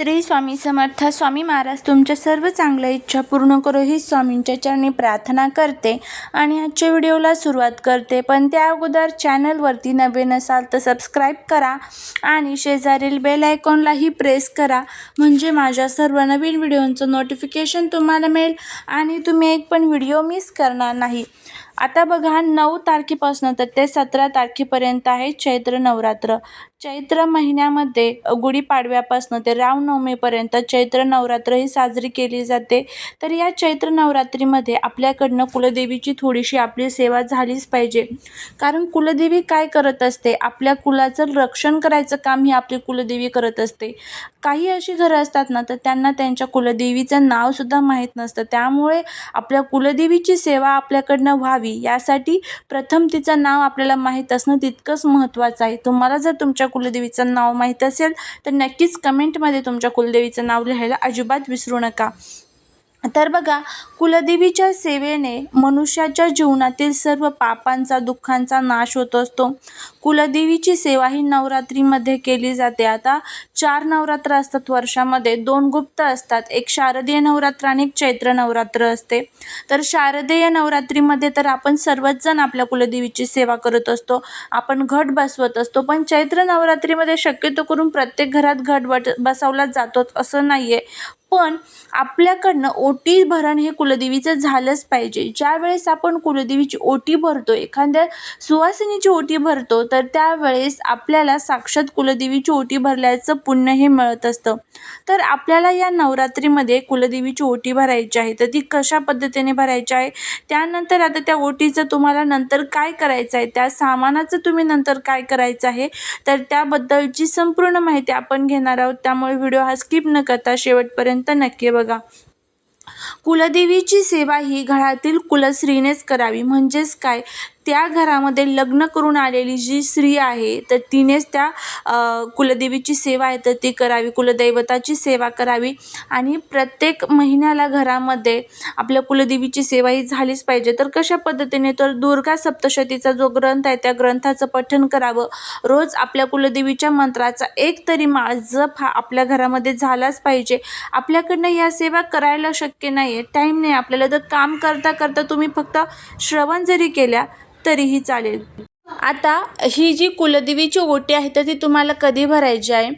श्री स्वामी समर्थ स्वामी महाराज तुमच्या सर्व चांगल्या इच्छा पूर्ण करो ही स्वामींच्या चरणी प्रार्थना करते आणि आजच्या व्हिडिओला सुरुवात करते. पण त्या अगोदर चॅनलवरती नवे नसाल तर सबस्क्राईब करा आणि शेजारील बेल आयकॉनलाही प्रेस करा. म्हणजे माझ्या सर्व नवीन व्हिडिओंचं नोटिफिकेशन तुम्हाला मिळेल आणि तुम्ही एक पण व्हिडिओ मिस करणार नाही. आता बघा नऊ तारखेपासून तर ते सतरा तारखेपर्यंत आहे चैत्र नवरात्र. चैत्र महिन्यामध्ये गुढीपाडव्यापासून ते रामनवमीपर्यंत चैत्र नवरात्र ही साजरी केली जाते. तर या चैत्र नवरात्रीमध्ये आपल्याकडनं कुलदेवीची थोडीशी आपली सेवा झालीच पाहिजे. कारण कुलदेवी काय करत असते? आपल्या कुलाचं रक्षण करायचं काम ही आपली कुलदेवी करत असते. काही अशी घरं असतात ना तर त्यांना त्यांच्या कुलदेवीचं नावसुद्धा माहीत नसतं. त्यामुळे आपल्या कुलदेवीची सेवा आपल्याकडनं व्हावी यासाठी प्रथम तिचं नाव आपल्याला माहीत असणं तितकंच महत्त्वाचं आहे. तुम्हाला जर तुमच्या कुलदेवीचं नाव माहीत असेल तर नक्कीच कमेंटमध्ये तुमच्या कुलदेवीचं नाव लिहायला अजिबात विसरू नका. तर बघा कुलदेवीच्या सेवेने मनुष्याच्या जीवनातील सर्व पापांचा दुःखांचा नाश होत असतो. कुलदेवीची सेवा ही नवरात्रीमध्ये केली जाते. आता चार नवरात्र असतात वर्षामध्ये. दोन गुप्त असतात. एक शारदीय नवरात्र आणि एक चैत्र नवरात्र असते. तर शारदीय नवरात्रीमध्ये तर आपण सर्वच जण आपल्या कुलदेवीची सेवा करत असतो. आपण घट बसवत असतो. पण चैत्र नवरात्रीमध्ये शक्यतो करून प्रत्येक घरात घट बट बसवला जातो. असं नाही आहे पण आपल्याकडनं ओटी भरण हे कुलदेवीचं झालंच पाहिजे. ज्यावेळेस आपण कुलदेवीची ओटी भरतो एखाद्या सुवासिनीची ओटी भरतो तर त्यावेळेस आपल्याला साक्षात कुलदेवीची ओटी भरल्याचं पुण्य हे मिळत असतं. तर आपल्याला या नवरात्रीमध्ये कुलदेवीची ओटी भरायची आहे. तर ती कशा पद्धतीने भरायची आहे? त्यानंतर आता त्या ओटीचं तुम्हाला नंतर काय करायचं आहे? त्या सामानाचं तुम्ही नंतर काय करायचं आहे? तर त्याबद्दलची संपूर्ण माहिती आपण घेणार आहोत. त्यामुळे व्हिडिओ हा स्किप न करता शेवटपर्यंत नक्की बघा. कुलदेवीची सेवा ही घरातील कुलस्त्रीनेच करावी. म्हणजेच काय? त्या घरामध्ये लग्न करून आलेली जी स्त्री आहे तर तिनेच त्या कुलदेवीची सेवा आहे तर ती करावी कुलदैवताची सेवा करावी. आणि प्रत्येक महिन्याला घरामध्ये आपल्या कुलदेवीची सेवा ही झालीच पाहिजे. तर कशा पद्धतीने? तर दुर्गा सप्तशतीचा जो ग्रंथ आहे त्या ग्रंथाचं पठण करावं. रोज आपल्या कुलदेवीच्या मंत्राचा एक तरी माळ जप हा आपल्या घरामध्ये झालाच पाहिजे. आपल्याकडनं या सेवा करायला शक्य नाही आहे टाईम नाही आपल्याला. तर काम करता करता तुम्ही फक्त श्रवण जरी केल्या तरीही चालेल. आता ही जी कुलदेवीची ओटी आहे तर ती तुम्हाला कधी भरायची आहे?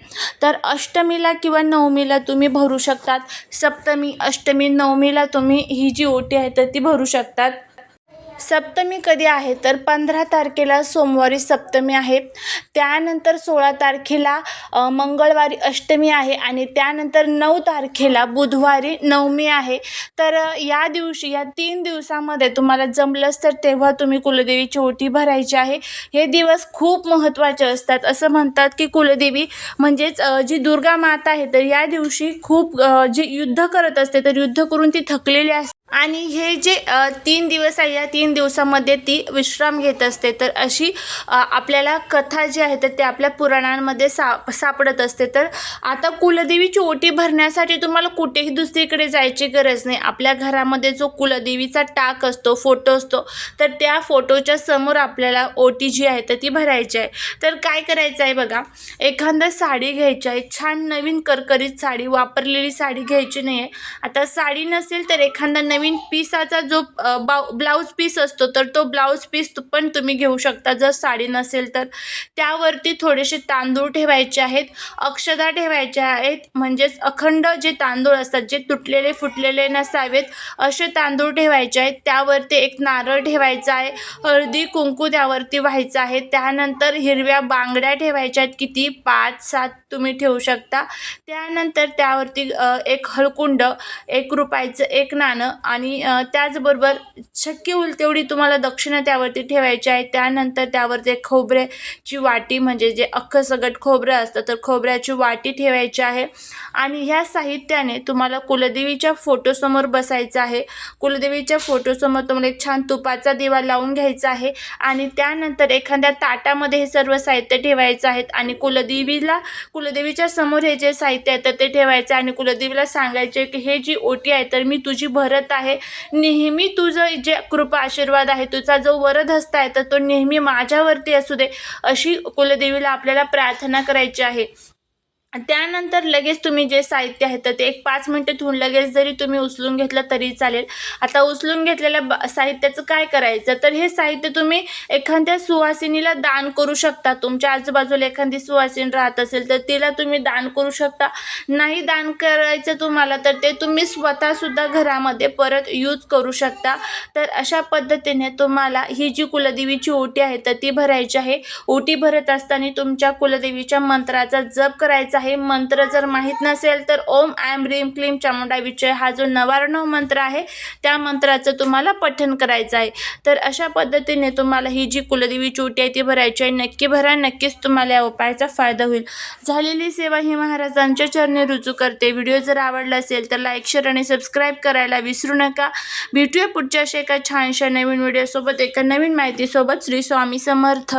तर अष्टमीला किंवा नवमीला तुम्ही भरू शकतात. सप्तमी अष्टमी नवमीला तुम्ही ही जी ओटी आहे तर ती भरू शकतात. सप्तमी कधी आहे? तर पंधरा तारखेला सोमवारी सप्तमी आहे. त्यानंतर सोळा तारखेला मंगळवारी अष्टमी आहे आणि त्यानंतर नऊ तारखेला बुधवारी नवमी आहे. तर या दिवशी या तीन दिवसामध्ये तुम्हाला जमलंच तर तेव्हा तुम्ही कुलदेवीची ओटी भरायची आहे. हे दिवस खूप महत्त्वाचे असतात. असं म्हणतात की कुलदेवी म्हणजेच जी दुर्गा माता आहे तर या दिवशी खूप जी युद्ध करत असते तर युद्ध करून ती थकलेली असते. आणि हे जे तीन दिवस आहे या तीन दिवसामध्ये ती विश्राम घेत असते. तर अशी आपल्याला कथा जी आहे तर ते आपल्या पुराणांमध्ये सा सापडत असते. तर आता कुलदेवीची ओटी भरण्यासाठी तुम्हाला कुठेही दुसरीकडे जायची गरज नाही. आपल्या घरामध्ये जो कुलदेवीचा टाक असतो फोटो असतो तर त्या फोटोच्या समोर आपल्याला ओटी जी आहे तर ती भरायची आहे. तर काय करायचं आहे बघा एखादा साडी घ्यायची आहे. छान नवीन करकरीत साडी वापरलेली साडी घ्यायची नाही आहे आता साडी नसेल तर एखादा नवीन पीसाचा जो बाउ ब्लाऊज पीस असतो तर तो ब्लाऊज पीस पण तुम्ही घेऊ शकता. जर साडी नसेल तर. त्यावरती थोडेसे तांदूळ ठेवायचे आहेत. अक्षदा ठेवायच्या आहेत. म्हणजेच अखंड जे तांदूळ असतात जे तुटलेले फुटलेले नसावेत असे तांदूळ ठेवायचे आहेत. त्यावरती एक नारळ ठेवायचा आहे. हळदी कुंकू त्यावरती व्हायचं आहे. त्यानंतर हिरव्या बांगड्या ठेवायच्या आहेत. किती? पाच सात तुम्ही ठेवू शकता. त्यानंतर त्यावरती एक हळकुंड एक रुपयाचं एक नाणं आणि त्याचबरोबर शक्य होईल तेवढी तुम्हाला दक्षिणा त्यावरती ठेवायची आहे. त्यानंतर त्यावर ते खोबऱ्याची वाटी म्हणजे जे अख्खं सगट खोबरं असतं तर खोबऱ्याची वाटी ठेवायची आहे. आणि ह्या साहित्याने तुम्हाला कुलदेवीच्या फोटोसमोर बसायचं आहे. कुलदेवीच्या फोटोसमोर तुम्हाला एक छान तुपाचा दिवा लावून घ्यायचा आहे. आणि त्यानंतर एखाद्या ताटामध्ये हे सर्व साहित्य ठेवायचं आहे आणि कुलदेवीला कुलदेवीच्या समोर हे जे साहित्य आहे तर ते ठेवायचं आणि कुलदेवीला सांगायचे की हे जी ओटी आहे तर मी तुझी भरत आहे. नेहमी तुझं जे कृपा आशीर्वाद आहे तुझा जो वरदहस्त आहे तर तो नेहमी माझ्यावरती असू दे अशी कुलदेवीला आपल्याला प्रार्थना करायची आहे. त्यानंतर लगेच तुम्ही जे साहित्य आहे तर ते एक पाच मिनटं ठेवून लगेच जरी तुम्ही उचलून घेतलं तरी चालेल. आता उचलून घेतलेल्या ब साहित्याचं काय करायचं? तर हे साहित्य तुम्ही एखाद्या सुवासिनीला दान करू शकता. तुमच्या आजूबाजूला एखादी सुवासिनी राहत असेल तर तिला तुम्ही दान करू शकता. नाही दान करायचं तुम्हाला तर ते तुम्ही स्वतःसुद्धा घरामध्ये परत यूज करू शकता. तर अशा पद्धतीने तुम्हाला ही जी कुलदेवीची ओटी आहे तर ती भरायची आहे. ओटी भरत असताना तुमच्या कुलदेवीच्या मंत्राचा जप करायचा आहे. मंत्र जर माहीत नसेल तर ओम ॲम रीम क्लीम चामुंडा विजय हा जो नवारणव मंत्र आहे त्या मंत्राचं तुम्हाला पठण करायचं आहे. तर अशा पद्धतीने तुम्हाला ही जी कुलदेवीची ओटी आहे ती भरायची आहे. नक्की भरा नक्कीच तुम्हाला या उपायाचा फायदा होईल. झालेली सेवा ही महाराजांच्या चरणी रुजू करते. व्हिडिओ जर आवडला असेल तर लाईक शेअर आणि सबस्क्राईब करायला विसरू नका. भेटूया पुढच्या अशा एका छानशा नवीन व्हिडिओसोबत एका नवीन माहितीसोबत. श्री स्वामी समर्थ.